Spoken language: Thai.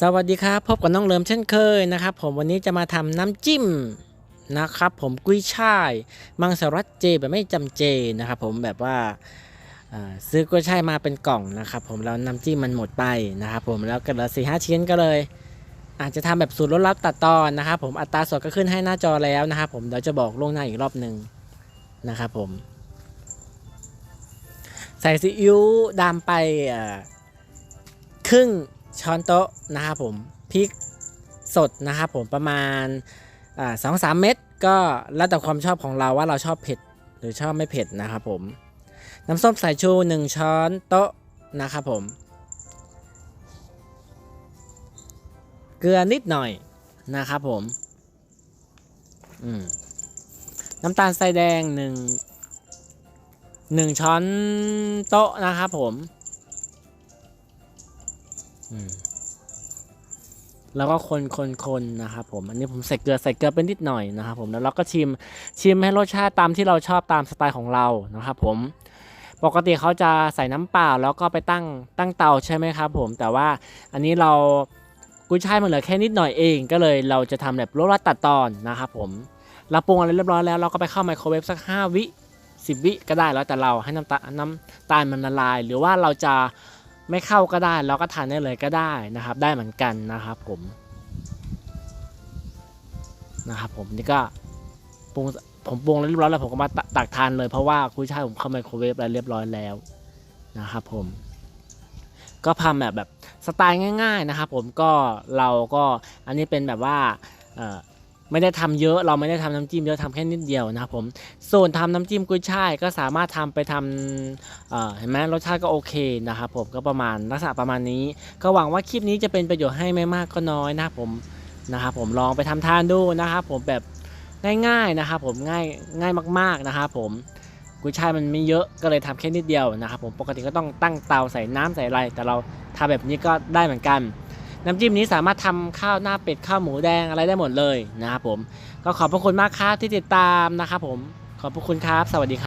สวัสดีครับพบกับน้องเลิมเช่นเคยนะครับผมวันนี้จะมาทำน้ำจิ้มนะครับ ผมกุ้ยช่าย มังสวิรัตเจแบบไม่จำเจนะครับ ผมแบบว่าซื้อกุ้ยช่ายมาเป็นกล่องนะครับ ผมแล้วน้ำจิ้มมันหมดไปนะครับผมแล้วก็เหลือสี่ห้าชิ้นก็เลย อาจจะทำแบบสูตรลดลับตัดตอนนะครับ ผมอัตราส่วนก็ขึ้นให้หน้าจอแล้วนะครับ ผมเดี๋ยวจะบอกล่วงหน้าอีกรอบหนึ่งนะครับผม ใส่ซีอิ๊วดำไปครึ่ง ช้อนโต๊ะนะครับผมพริกสดนะครับผมประมาณสองสามเม็ดก็แล้วแต่ความชอบของเราว่าเราชอบเผ็ดหรือชอบไม่เผ็ดนะครับผมน้ำส้มสายชู 1 ช้อนโต๊ะนะครับผม เกลือนิดหน่อยนะครับผมอืมน้ำตาลทรายแดงหนึ่งหนึ่งช้อนโต๊ะนะครับผม แล้วก็คนคนคนนะครับผม อันนี้ผมใส่เกลือใส่เกลือไปนิดหน่อยนะครับผม แล้วเราก็ชิมชิมให้รสชาติตามที่เราชอบตามสไตล์ของเรานะครับผม ปกติเขาจะใส่น้ำเปล่าแล้วก็ไปตั้งตั้งเตาใช่ไหมครับผม แต่ว่าอันนี้เรากุ้ยช่ายมันเหลือแค่นิดหน่อยเอง ก็เลยเราจะทำแบบรสรัดตัดตอนนะครับผม เราปรุงอะไรเรียบร้อยแล้วเราก็ไปเข้าไมโครเวฟสัก 5 วิ10 วิก็ได้แล้วแต่เราให้น้ำตาลน้ำตาลมันละลาย หรือว่าเราจะ ไม่เข้าก็ได้เราก็ทานได้เลยก็ได้นะครับ ได้เหมือนกันนะครับผมนะครับผมนี่ก็ปรุงผมปรุงแล้วเรียบร้อยแล้วผมก็มาตัตักทานเลยเพราะว่ากุ้ยช่ายผมเข้าไมโครเวฟอะไรเรียบร้อยแล้วนะครับผม ก็ทำแบบแบบสไตล์ง่าย ๆนะครับ ผมก็เราก็อันนี้เป็นแบบว่า ไม่ได้ทำเยอะเราไม่ได้ทำน้ำจิ้มเยอะทำแค่นิดเดียวนะครับผมส่วนทำน้ำจิ้มกุ้ยช่ายก็สามารถทำไปทำเเห็นไหมรสชาติก็โอเคนะครับผมก็ประมาณลักษณะประมาณนี้ ก็หวังว่าคลิปนี้จะเป็นประโยชน์ให้ไม่มากก็น้อยนะครับผมนะครับผมลองไปทำทานดูนะครับผมแบบง่ายๆนะครับผมง่ายง่ายมากๆนะครับผมกุ้ยช่ายมันไม่เยอะก็เลยทำแค่นิดเดียวนะครับผมปกติก็ต้องตั้งเตาใส่น้ำใส่อะไรแต่เราทำแบบนี้ก็ได้เหมือนกัน น้ำจิ้มนี้สามารถทำข้าวหน้าเป็ดข้าวหมูแดงอะไรได้หมดเลยนะครับผม ก็ขอบพระคุณมากครับที่ติดตามนะครับผม ขอบพระคุณครับ สวัสดีครับ